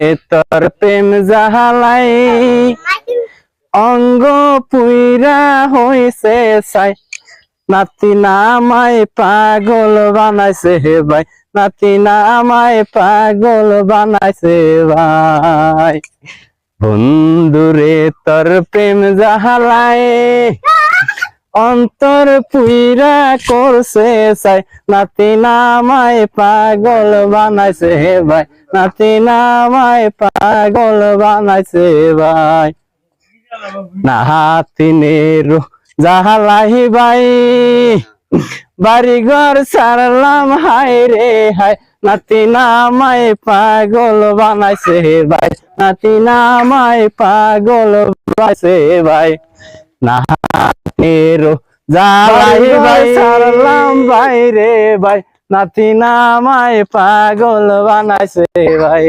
এ তোর প্রেম জাহালাই অঙ্গ পুইরা হইছে সাই নাতি নামায় পাগল বানাইছে হে ভাই, নাতি নামায় পাগল বানাইছে ভাই। বন্ধুরে তোর প্রেম জাহালাই অন্তর পুইরা করছে চাই। নাতি নামায় পাগল বানাইছে ভাই। নাতি নামায় পাগল বানাইছে ভাই। নাহাতিনের জাহালাই ভাই। বাড়ি ঘর সারলাম হাই রে হাই নাতি নামায় পাগল বানাইছে ভাই। নাতি নামায় পাগল বানাইছে ভাই। নাহাতিনের জাহালাই ভাই সারলাম ভাই রে ভাই। নাতি নামায় পাগল বানাইছে ভাই।